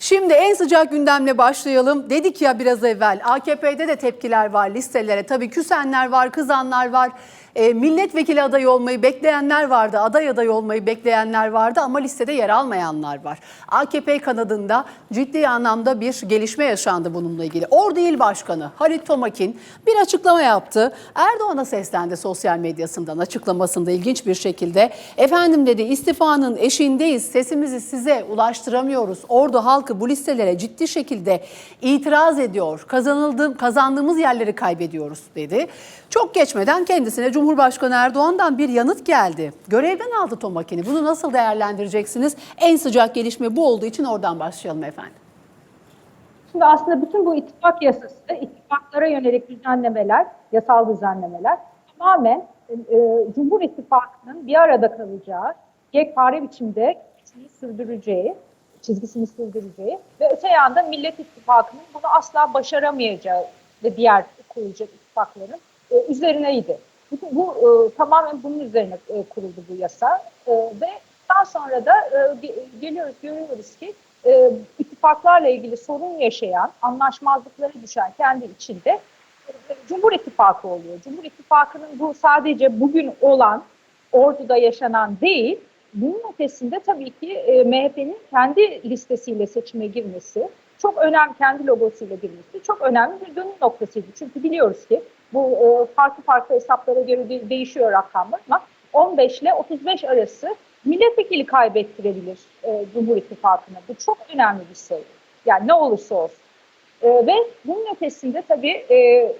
Şimdi en sıcak gündemle başlayalım. Dedik ya biraz evvel AKP'de de tepkiler var listelere. Tabii küsenler var, kızanlar var. E, milletvekili adayı olmayı bekleyenler vardı, aday adayı olmayı bekleyenler vardı ama listede yer almayanlar var. AKP kanadında ciddi anlamda bir gelişme yaşandı bununla ilgili. Ordu İl Başkanı Halit Tomakin bir açıklama yaptı. Erdoğan'a seslendi sosyal medyasından açıklamasında ilginç bir şekilde. Efendim dedi istifanın eşiğindeyiz, sesimizi size ulaştıramıyoruz. Ordu halkı bu listelere ciddi şekilde itiraz ediyor. Kazanıldığım, kazandığımız yerleri kaybediyoruz dedi. Çok geçmeden kendisine Cumhurbaşkanı Erdoğan'dan bir yanıt geldi. Görevden aldı Tomakin'i. Bunu nasıl değerlendireceksiniz? En sıcak gelişme bu olduğu için oradan başlayalım efendim. Şimdi aslında bütün bu ittifak yasası, ittifaklara yönelik düzenlemeler, yasal düzenlemeler tamamen e, Cumhur İttifakı'nın bir arada kalacağı, yekpare biçimde çizgisini sürdüreceği, çizgisini sürdüreceği ve öte yandan Millet İttifakı'nın bunu asla başaramayacağı ve diğer kurulacak ittifakların e, üzerineydi. Bütün bu e, tamamen bunun üzerine e, kuruldu bu yasa E, ve daha sonra da e, ge- geliyoruz görüyoruz ki e, ittifaklarla ilgili sorun yaşayan, anlaşmazlıklara düşen kendi içinde e, Cumhur İttifakı oluyor. Cumhur İttifakı'nın bu sadece bugün olan, orduda yaşanan değil, bunun ötesinde tabii ki e, MHP'nin kendi listesiyle seçime girmesi, çok önemli, kendi logosuyla girmesi çok önemli bir dönüm noktasıydı. Çünkü biliyoruz ki bu e, farklı farklı hesaplara göre de- değişiyor rakamlar ama 15 ile 35 arası milletvekili kaybettirebilir e, Cumhur İttifakı'na. Bu çok önemli bir şey. Yani ne olursa olsun. E, ve bunun ötesinde tabii e,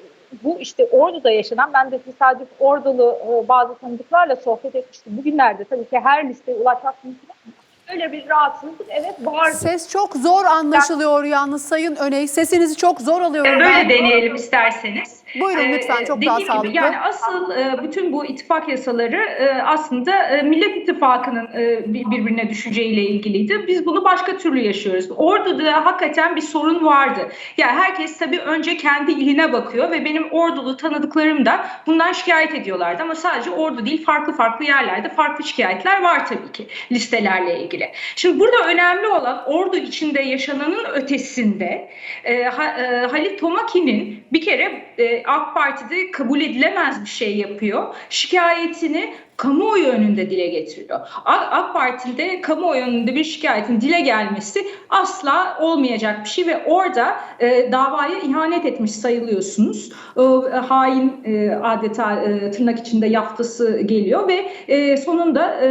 bu işte Ordu'da yaşanan, ben de tesadüf Ordulu e, bazı tanıdıklarla sohbet etmiştim. Bugünlerde tabii ki her listeye ulaşmak mümkün değil. Öyle bir rahatsızlık evet vardı. Ses çok zor anlaşılıyor yalnız Sayın Öney. Sesinizi çok zor alıyorum. Böyle ben. deneyelim isterseniz. Buyurun Ee, lütfen çok daha gibi, sağlıklı. Yani asıl e, bütün bu ittifak yasaları e, aslında e, Millet İttifakı'nın e, bir- birbirine düşeceğiyle ilgiliydi. Biz bunu başka türlü yaşıyoruz. Orada da hakikaten bir sorun vardı. Yani herkes tabii önce kendi iline bakıyor ve benim ordulu tanıdıklarım da bundan şikayet ediyorlardı. Ama sadece ordu değil farklı farklı yerlerde farklı şikayetler var tabii ki listelerle ilgili. Şimdi burada önemli olan ordu içinde yaşananın ötesinde e, Ha- e, Halit Tomaki'nin bir kere e, AK Parti'de kabul edilemez bir şey yapıyor. Şikayetini kamuoyu önünde dile getiriyor. AK Parti'de kamuoyu önünde bir şikayetin dile gelmesi asla olmayacak bir şey ve orada e, davaya ihanet etmiş sayılıyorsunuz. E, hain e, adeta e, tırnak içinde yaftası geliyor ve e, sonunda e,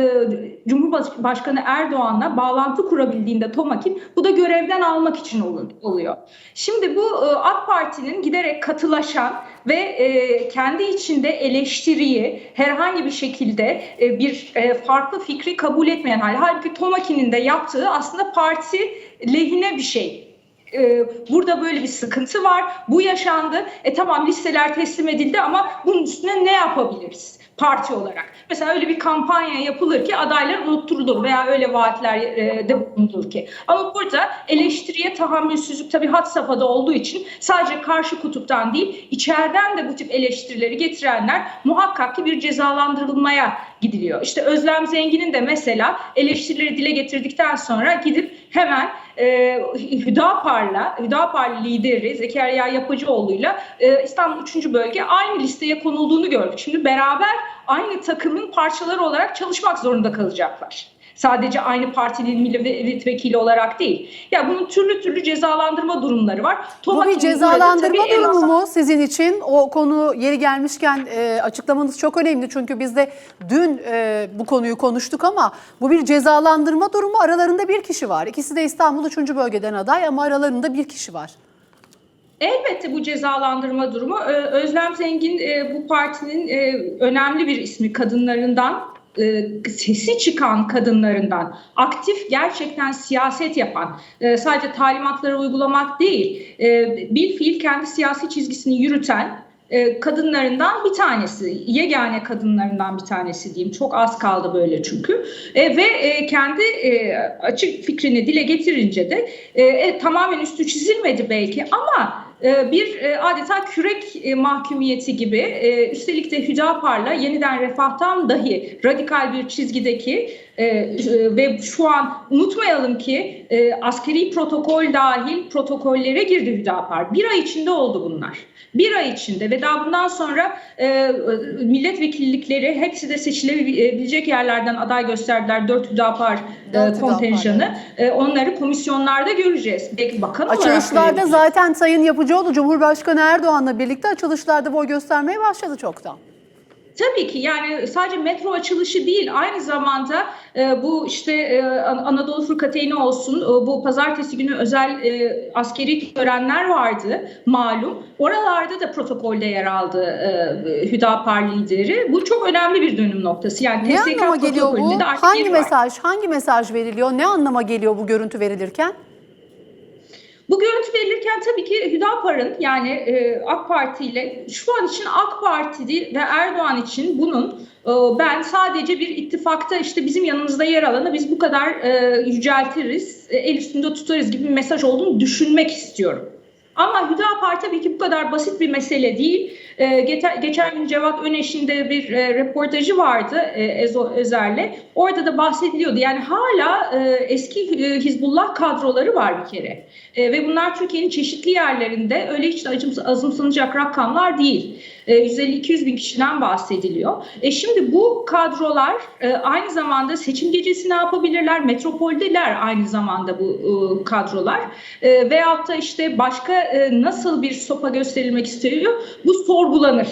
Cumhurbaşkanı Erdoğan'la bağlantı kurabildiğinde Tomakin bu da görevden almak için ol- oluyor. Şimdi bu e, AK Parti'nin giderek katılaşan ve e, kendi içinde eleştiriyi herhangi bir şekilde e, bir farklı fikri kabul etmeyen hal. Halbuki Tomakin'in de yaptığı aslında parti lehine bir şey. E, burada böyle bir sıkıntı var. Bu yaşandı. E tamam listeler teslim edildi ama bunun üstüne ne yapabiliriz parti olarak? Mesela öyle bir kampanya yapılır ki adaylar unutturulur veya öyle vaatler e, de bulunur ki. Ama burada eleştiriye tahammülsüzlük tabii had safhada olduğu için sadece karşı kutuptan değil içeriden de bu tip eleştirileri getirenler muhakkak ki bir cezalandırılmaya gidiliyor. İşte Özlem Zengin'in de mesela eleştirileri dile getirdikten sonra gidip hemen e, Hüdapar'la, Hüdapar lideri Zekeriya Yapıcıoğlu'yla e, İstanbul 3. Bölge aynı listeye konulduğunu gördük. Şimdi beraber aynı takımın parçaları olarak çalışmak zorunda kalacaklar. Sadece aynı partinin milletvekili olarak değil. Ya bunun türlü türlü cezalandırma durumları var. Bu Tomakin'in bir cezalandırma tabii durumu mu sizin için? O konu yeri gelmişken e, açıklamanız çok önemli. Çünkü biz de dün e, bu konuyu konuştuk ama bu bir cezalandırma durumu. Aralarında bir kişi var. İkisi de İstanbul 3. bölgeden aday ama aralarında bir kişi var. Elbette bu cezalandırma durumu. Özlem Zengin e, bu partinin e, önemli bir ismi kadınlarından e, sesi çıkan kadınlarından aktif gerçekten siyaset yapan e, sadece talimatları uygulamak değil e, bir fiil kendi siyasi çizgisini yürüten e, kadınlarından bir tanesi, yegane kadınlarından bir tanesi diyeyim. Çok az kaldı böyle çünkü. E, ve e, kendi e, açık fikrini dile getirince de e, e, tamamen üstü çizilmedi belki ama bir e, adeta kürek e, mahkumiyeti gibi. E, üstelik de Hüdapar'la yeniden refahtan dahi radikal bir çizgideki E, e, ve şu an unutmayalım ki e, askeri protokol dahil protokollere girdi Hüdapar. Bir ay içinde oldu bunlar. Bir ay içinde ve daha bundan sonra e, milletvekillikleri hepsi de seçilebilecek yerlerden aday gösterdiler. Dört Hüdapar e, Dört Hüdapar, kontenjanı. E, onları komisyonlarda göreceğiz. Belki bakan Açılışlarda zaten Sayın Yapıcıoğlu Cumhurbaşkanı Erdoğan'la birlikte açılışlarda boy göstermeye başladı çoktan. Tabii ki yani sadece metro açılışı değil aynı zamanda e, bu işte e, An- Anadolu Fırkateyni olsun e, bu pazartesi günü özel e, askeri törenler vardı malum. Oralarda da protokolde yer aldı e, Hüdapar lideri. Bu çok önemli bir dönüm noktası. Yani Ne anlama geliyor bu? Hangi var. mesaj, hangi mesaj veriliyor? Ne anlama geliyor bu görüntü verilirken? Bu görüntü verilirken tabii ki Hüdapar'ın yani e, AK Parti ile şu an için AK Parti ve Erdoğan için bunun e, ben sadece bir ittifakta işte bizim yanımızda yer alanı biz bu kadar e, yüceltiriz, e, el üstünde tutarız gibi bir mesaj olduğunu düşünmek istiyorum. Ama Hüdapar tabii ki bu kadar basit bir mesele değil. Ee, geçen, geçen gün Cevat Öneş'in de bir e, reportajı vardı e, Özer'le. Orada da bahsediliyordu. Yani hala e, eski e, Hizbullah kadroları var bir kere. E, ve bunlar Türkiye'nin çeşitli yerlerinde öyle hiç de acım- azımsanacak rakamlar değil. E, 150-200 bin kişiden bahsediliyor. E şimdi bu kadrolar e, aynı zamanda seçim gecesi ne yapabilirler? Metropoldeler aynı zamanda bu e, kadrolar. E, veyahut da işte başka e, nasıl bir sopa gösterilmek isteniyor? Bu sorgulanır.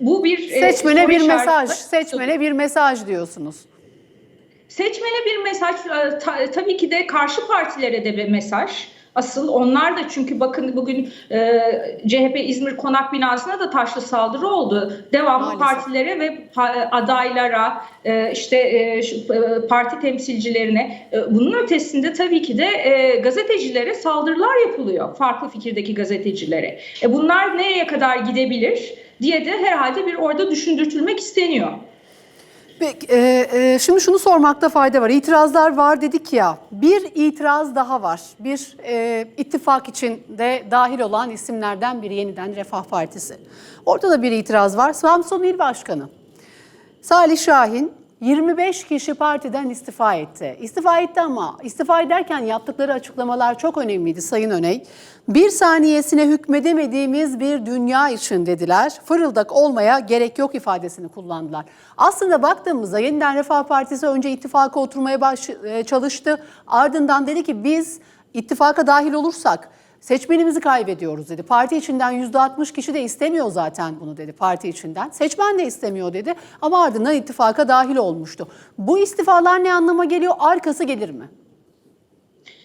Bu bir e, Seçmene soru bir mesaj, seçmene bir mesaj diyorsunuz. Seçmene bir mesaj, e, ta- tabii ki de karşı partilere de bir mesaj. Asıl onlar da çünkü bakın bugün e, CHP İzmir Konak binasına da taşlı saldırı oldu. Devamlı Maalesef. partilere ve adaylara, e, işte e, e, parti temsilcilerine. E, bunun ötesinde tabii ki de e, gazetecilere saldırılar yapılıyor. Farklı fikirdeki gazetecilere. E, bunlar nereye kadar gidebilir diye de herhalde bir orada düşündürtülmek isteniyor. Peki, e, e, şimdi şunu sormakta fayda var. İtirazlar var dedik ya. Bir itiraz daha var. Bir e, ittifak içinde dahil olan isimlerden biri yeniden Refah Partisi. Orada da bir itiraz var. Samsun İl Başkanı Salih Şahin 25 kişi partiden istifa etti. İstifa etti ama istifa ederken yaptıkları açıklamalar çok önemliydi Sayın Öney. Bir saniyesine hükmedemediğimiz bir dünya için dediler. Fırıldak olmaya gerek yok ifadesini kullandılar. Aslında baktığımızda yeniden Refah Partisi önce ittifaka oturmaya baş, e, çalıştı. Ardından dedi ki biz ittifaka dahil olursak Seçmenimizi kaybediyoruz dedi. Parti içinden %60 kişi de istemiyor zaten bunu dedi parti içinden. Seçmen de istemiyor dedi ama ardından ittifaka dahil olmuştu. Bu istifalar ne anlama geliyor? Arkası gelir mi?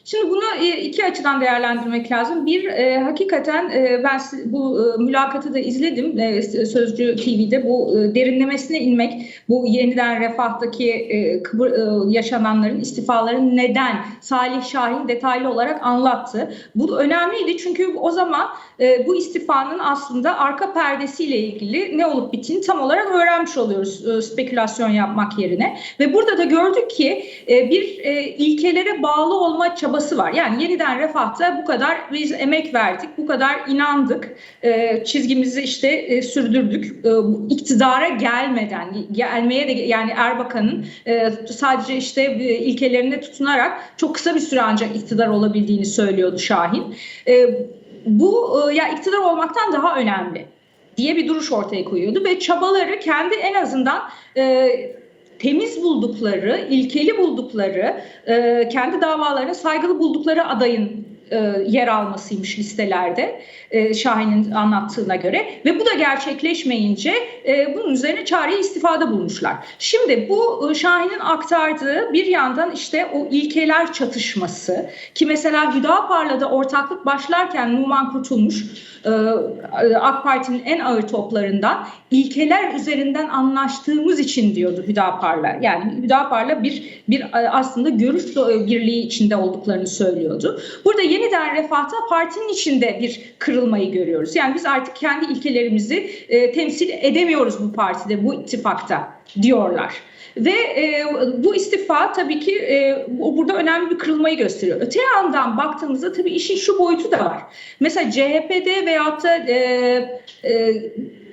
Şimdi bunu e, iki açıdan değerlendirmek lazım. Bir, e, hakikaten e, ben bu e, mülakatı da izledim e, Sözcü TV'de. Bu e, derinlemesine inmek, bu yeniden refahtaki e, kıvır- e, yaşananların, istifaların neden Salih Şahin detaylı olarak anlattı. Bu önemliydi çünkü o zaman e, bu istifanın aslında arka perdesiyle ilgili ne olup bittiğini tam olarak öğrenmiş oluyoruz e, spekülasyon yapmak yerine. Ve burada da gördük ki e, bir e, ilkelere bağlı olma çabası var. Yani yeniden refahta bu kadar biz emek verdik, bu kadar inandık, e, çizgimizi işte e, sürdürdük. E, iktidara gelmeden, gelmeye de yani Erbakan'ın e, sadece işte e, ilkelerine tutunarak çok kısa bir süre ancak iktidar olabildiğini söylüyordu Şahin. E, bu e, ya iktidar olmaktan daha önemli diye bir duruş ortaya koyuyordu ve çabaları kendi en azından e, temiz buldukları, ilkeli buldukları, e, kendi davalarına saygılı buldukları adayın e, yer almasıymış listelerde e, Şahin'in anlattığına göre ve bu da gerçekleşmeyince e, bunun üzerine çare istifada bulmuşlar. Şimdi bu Şahin'in aktardığı bir yandan işte o ilkeler çatışması ki mesela Hüdapar'la da ortaklık başlarken Numan Kurtulmuş AK Parti'nin en ağır toplarından ilkeler üzerinden anlaştığımız için diyordu Hüdapar'la. Yani Hüdapar'la bir bir aslında görüş birliği içinde olduklarını söylüyordu. Burada yeniden refahta partinin içinde bir kırılmayı görüyoruz. Yani biz artık kendi ilkelerimizi e, temsil edemiyoruz bu partide, bu ittifakta diyorlar. Ve e, bu istifa tabii ki e, bu- burada önemli bir kırılmayı gösteriyor. Öte yandan baktığımızda tabii işin şu boyutu da var. Mesela CHP'de veyahut da e, e,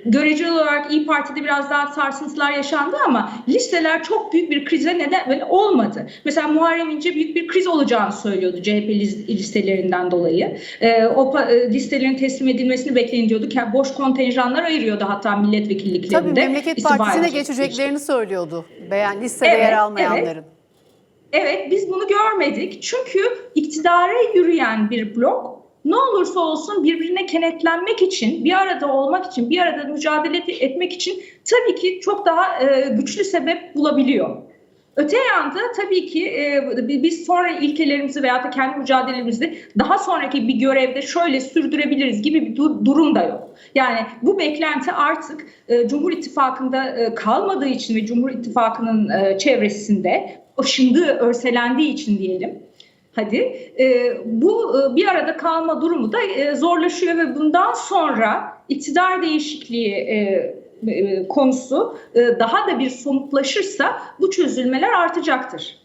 göreceli olarak İyi Parti'de biraz daha sarsıntılar yaşandı ama listeler çok büyük bir krize neden olmadı. Mesela Muharrem İnce büyük bir kriz olacağını söylüyordu CHP lis- listelerinden dolayı. E, o e, listelerin teslim edilmesini bekleyin diyordu. Yani boş kontenjanlar ayırıyordu hatta milletvekilliklerinde. Tabii Memleket Partisi'ne geçeceklerini söylüyordu. Beğen listede Evet, yer almayanların. Evet biz bunu görmedik. Çünkü iktidara yürüyen bir blok ne olursa olsun birbirine kenetlenmek için, bir arada olmak için, bir arada mücadele etmek için tabii ki çok daha e, güçlü sebep bulabiliyor. Öte yanda tabii ki e, biz sonra ilkelerimizi veya da kendi mücadelemizi daha sonraki bir görevde şöyle sürdürebiliriz gibi bir dur- durum da yok. Yani bu beklenti artık e, Cumhur İttifakı'nda e, kalmadığı için ve Cumhur İttifakı'nın e, çevresinde aşındığı, örselendiği için diyelim. Hadi e, bu e, bir arada kalma durumu da e, zorlaşıyor ve bundan sonra iktidar değişikliği e, e, konusu e, daha da bir somutlaşırsa bu çözülmeler artacaktır.